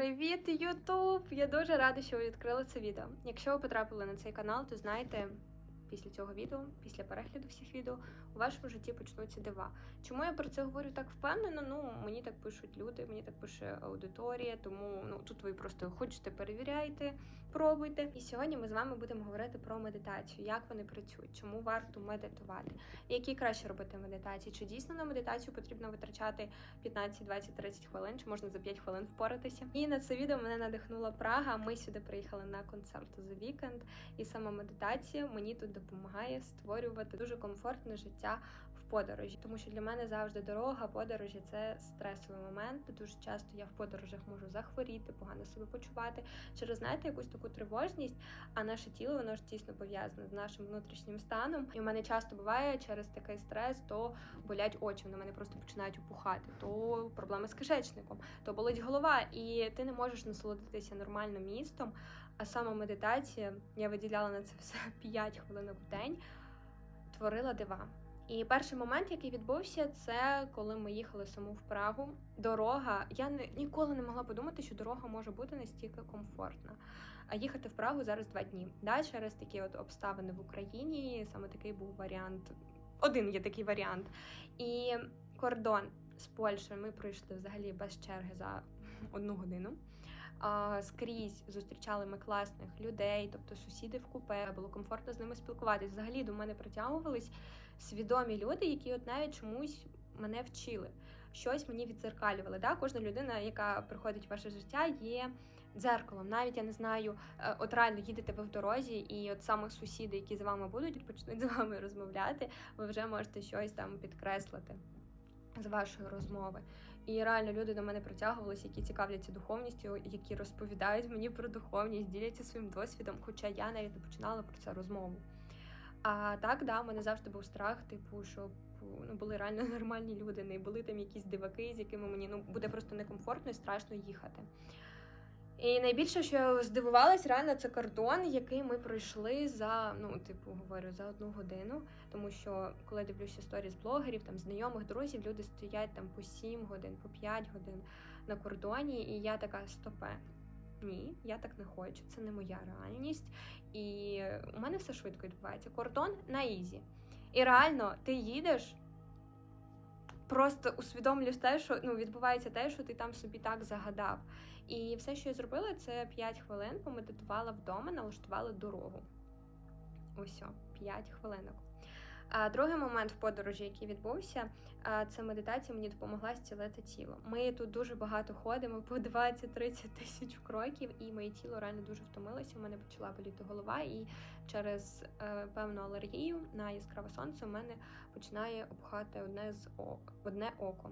Привіт, Ютуб! Я дуже рада, що ви відкрили це відео. Якщо ви потрапили на цей канал, то знайте, після цього відео, після перегляду всіх відео, у вашому житті почнуться дива. Чому я про це говорю так впевнено? Ну, мені так пишуть люди, мені так пише аудиторія, тому ну тут ви просто хочете, перевіряйте, пробуйте. І сьогодні ми з вами будемо говорити про медитацію, як вони працюють, чому варто медитувати, які краще робити медитації, чи дійсно на медитацію потрібно витрачати 15, 20, 30 хвилин, чи можна за 5 хвилин впоратися. І на це відео мене надихнула Прага. Ми сюди приїхали на концерт The Weekend, і сама медитація мені тут допомагає створювати дуже комфортне життя в подорожі, тому що для мене завжди дорога, подорожі це стресовий момент. Дуже часто я в подорожах можу захворіти, погано себе почувати через знаєте якусь таку тривожність. А наше тіло воно ж тісно пов'язане з нашим внутрішнім станом. І в мене часто буває через такий стрес, то болять очі, вони мене просто починають опухати, то проблеми з кишечником, то болить голова, і ти не можеш насолодитися нормально містом. А саме медитація, я виділяла на це все 5 хвилин в день, творила дива. І перший момент, який відбувся, це коли ми їхали саму в Прагу. Дорога. Я не ніколи не могла подумати, що дорога може бути настільки комфортна. А їхати в Прагу зараз два дні. Да, через такі от обставини в Україні. Саме такий був варіант. Один є такий варіант. І кордон з Польщею ми пройшли взагалі без черги за одну годину. Скрізь зустрічали ми класних людей, тобто сусіди в купе, було комфортно з ними спілкуватись. Взагалі до мене притягувались свідомі люди, які от навіть чомусь мене вчили, щось мені відзеркалювали. Да? Кожна людина, яка приходить в ваше життя, є дзеркалом. Навіть я не знаю, е, от реально їдете ви в дорозі, і от саме сусіди, які з вами будуть, почнуть з вами розмовляти, ви вже можете щось там підкреслити. З вашої розмови. І реально люди до мене притягувалися, які цікавляться духовністю, які розповідають мені про духовність, діляться своїм досвідом, хоча я навіть не починала про це розмову. А так, да, в мене завжди був страх, типу, щоб ну, були реально нормальні люди, не були там якісь диваки, з якими мені ну, буде просто некомфортно і страшно їхати. І найбільше, що я здивувалась, реально це кордон, який ми пройшли за, ну, типу, говорю, за одну годину. Тому що, коли дивлюся історії з блогерів, там знайомих друзів, люди стоять там по 7 годин, по 5 годин на кордоні, і я така стопе. Ні, я так не хочу, це не моя реальність. І у мене все швидко відбувається. Кордон на ізі. І реально, ти їдеш, просто усвідомлюєш те, що ну, відбувається те, що ти там собі так загадав. І все, що я зробила, це 5 хвилин помедитувала вдома, налаштувала дорогу. Ось, 5 хвилинок. А другий момент в подорожі, який відбувся, це медитація мені допомогла зцілити тіло. Ми тут дуже багато ходимо по 20-30 тисяч кроків, і моє тіло реально дуже втомилося. У мене почала боліти голова, і через е, певну алергію на яскраве сонце у мене починає опухати одне з одне око.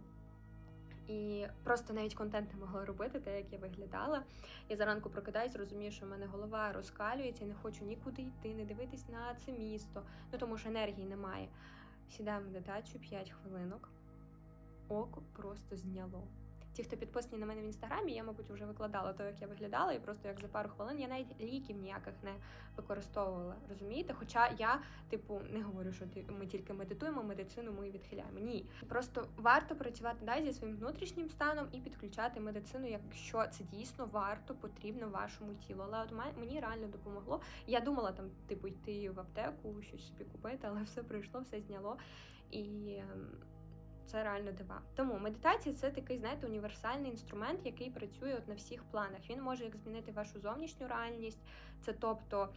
І просто навіть контент не могла робити, те, як я виглядала. Я заранку прокидаюсь, розумію, що в мене голова розкалюється, я не хочу нікуди йти, не дивитись на це місто, ну тому що енергії немає. Сідаю в медитацію 5 хвилинок, око просто зняло. Ті, хто підписані на мене в інстаграмі, я, мабуть, вже викладала то, як я виглядала, і просто як за пару хвилин я навіть ліків ніяких не використовувала. Розумієте? Хоча я, типу, не говорю, що ми тільки медитуємо, медицину ми відхиляємо. Ні, просто варто працювати далі зі своїм внутрішнім станом і підключати медицину, якщо це дійсно варто, потрібно вашому тілу. Але от мені реально допомогло. Я думала там, типу, йти в аптеку, щось собі купити, але все прийшло, все зняло і. Це реально дива. Тому медитація це такий, знаєте, універсальний інструмент, який працює от на всіх планах. Він може як змінити вашу зовнішню реальність, це тобто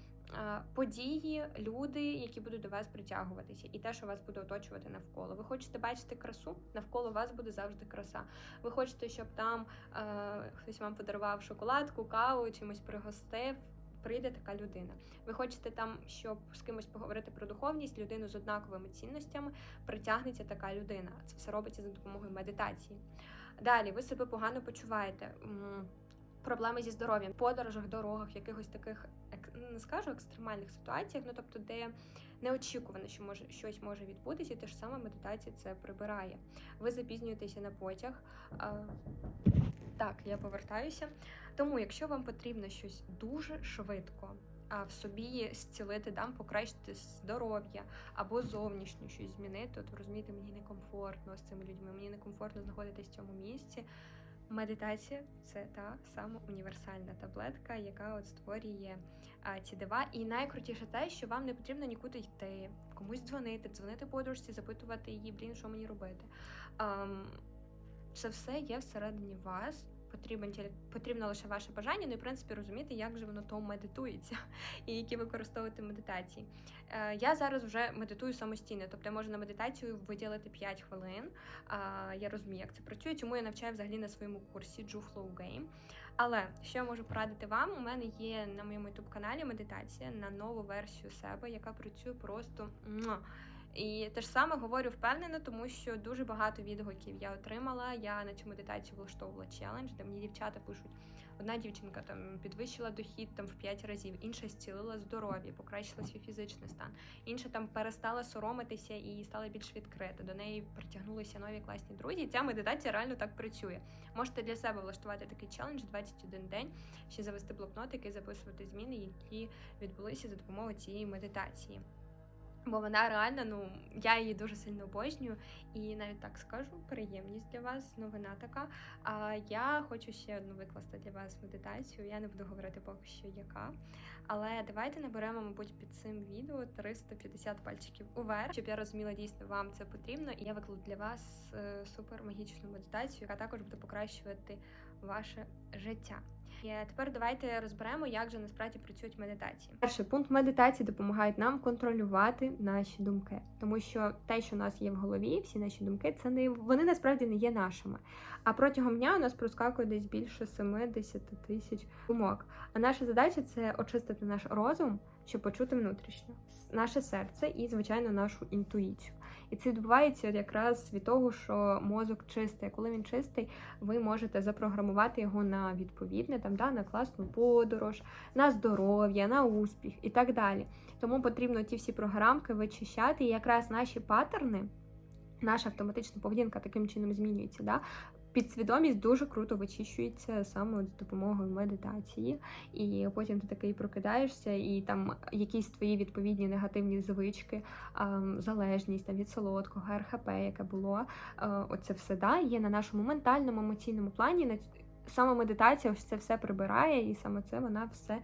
події, люди, які будуть до вас притягуватися, і те, що вас буде оточувати навколо. Ви хочете бачити красу, навколо вас буде завжди краса. Ви хочете, щоб там е, хтось вам подарував шоколадку, каву, чимось пригостив прийде така людина. Ви хочете там, щоб з кимось поговорити про духовність, людину з однаковими цінностями, притягнеться така людина. Це все робиться за допомогою медитації. Далі ви себе погано почуваєте. Проблеми зі здоров'ям, подорожах, дорогах, якихось таких не скажу екстремальних ситуаціях, ну тобто, де неочікувано, що може щось може відбутися, і те ж саме медитація це прибирає. Ви запізнюєтеся на потяг. Так, я повертаюся. Тому, якщо вам потрібно щось дуже швидко, а в собі зцілити, дам покращити здоров'я або зовнішнє щось змінити, ви розумієте, мені некомфортно з цими людьми, мені некомфортно знаходитись в цьому місці. Медитація це та сама універсальна таблетка, яка от створює а, ці дива. І найкрутіше те, що вам не потрібно нікуди йти, комусь дзвонити, дзвонити подружці, запитувати її, блін, що мені робити. Ам, це все є всередині вас. Потрібен потрібно лише ваше бажання, ну і в принципі розуміти, як же воно то медитується і які використовувати медитації. Е, я зараз вже медитую самостійно, тобто я можу на медитацію виділити 5 хвилин. Я розумію, як це працює, чому я навчаю взагалі на своєму курсі Ju Flow Game. Але що я можу порадити вам? У мене є на моєму youtube каналі медитація на нову версію себе, яка працює просто. І те ж саме говорю впевнено, тому що дуже багато відгуків я отримала. Я на цю медитацію влаштовувала челендж, де мені дівчата пишуть. Одна дівчинка там підвищила дохід там в 5 разів, інша зцілила здоров'я, покращила свій фізичний стан, інша там перестала соромитися і стала більш відкрита. До неї притягнулися нові класні друзі. І ця медитація реально так працює. Можете для себе влаштувати такий челендж 21 день, ще завести блокнотик і записувати зміни, які відбулися за допомогою цієї медитації. Бо вона реально, ну я її дуже сильно обожнюю, і навіть так скажу, приємність для вас, новина така. А я хочу ще одну викласти для вас медитацію. Я не буду говорити поки що яка. Але давайте наберемо, мабуть, під цим відео 350 пальчиків уверх, щоб я розуміла, дійсно вам це потрібно. І я викладу для вас е, супер магічну медитацію, яка також буде покращувати ваше життя. Тепер давайте розберемо, як же насправді працюють медитації. Перший пункт медитації допомагають нам контролювати наші думки, тому що те, що у нас є в голові, всі наші думки, це не вони насправді не є нашими. А протягом дня у нас проскакує десь більше 70 тисяч думок. А наша задача це очистити наш розум, щоб почути внутрішньо, наше серце і, звичайно, нашу інтуїцію. І це відбувається якраз від того, що мозок чистий. Коли він чистий, ви можете запрограмувати його на відповідне, там да, на класну подорож, на здоров'я, на успіх і так далі. Тому потрібно ті всі програмки вичищати, і якраз наші паттерни. Наша автоматична поведінка таким чином змінюється. Да? Підсвідомість дуже круто вичищується саме з допомогою медитації, і потім ти такий прокидаєшся, і там якісь твої відповідні негативні звички, залежність там, від солодкого, РХП, яке було. Оце все да, є на нашому ментальному, емоційному плані. Саме медитація ось це все прибирає, і саме це вона все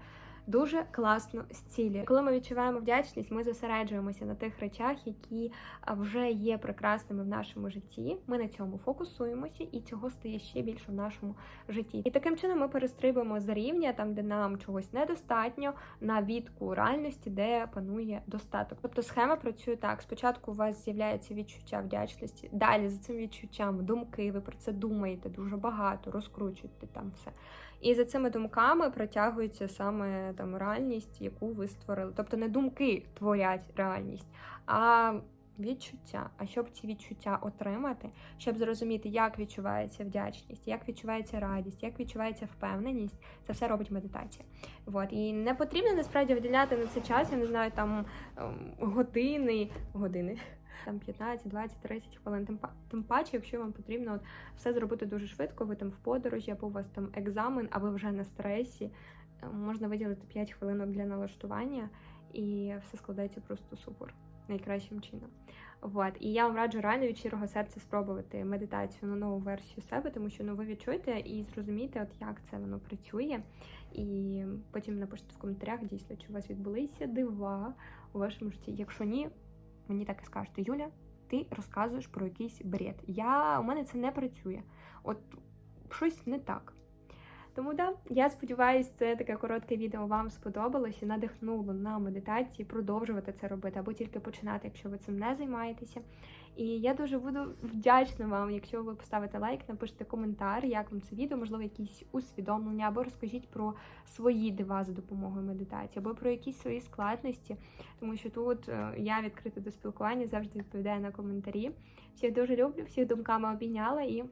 дуже класно зцілює. Коли ми відчуваємо вдячність, ми зосереджуємося на тих речах, які вже є прекрасними в нашому житті. Ми на цьому фокусуємося, і цього стає ще більше в нашому житті. І таким чином ми перестрибуємо з рівня, там де нам чогось недостатньо, на відку реальності, де панує достаток. Тобто схема працює так: спочатку у вас з'являється відчуття вдячності, далі за цим відчуттям думки. Ви про це думаєте дуже багато, розкручуєте там все. І за цими думками протягується саме там реальність, яку ви створили. Тобто не думки творять реальність, а відчуття. А щоб ці відчуття отримати, щоб зрозуміти, як відчувається вдячність, як відчувається радість, як відчувається впевненість, це все робить медитація. От. І не потрібно насправді виділяти на це час, я не знаю, там ем, години, години там 15, 20, 30 хвилин. Тим, тим паче, якщо вам потрібно от все зробити дуже швидко, ви там в подорожі, або у вас там екзамен, а ви вже на стресі, е, можна виділити 5 хвилинок для налаштування, і все складається просто супер, найкращим чином. Вот. І я вам раджу реально від щирого серця спробувати медитацію на нову версію себе, тому що ну, ви відчуєте і зрозумієте, от як це воно працює. І потім напишіть в коментарях дійсно, чи у вас відбулися дива у вашому житті. Якщо ні, мені так і скажете, Юля, ти розказуєш про якийсь бред. Я, У мене це не працює. От щось не так. Тому да, я сподіваюся, це таке коротке відео вам сподобалось і надихнуло на медитації продовжувати це робити або тільки починати, якщо ви цим не займаєтеся. І я дуже буду вдячна вам, якщо ви поставите лайк, напишете коментар, як вам це відео, можливо, якісь усвідомлення, або розкажіть про свої дива за допомогою медитації, або про якісь свої складності, тому що тут е, я відкрита до спілкування, завжди відповідаю на коментарі. Всіх дуже люблю, всіх думками обійняла і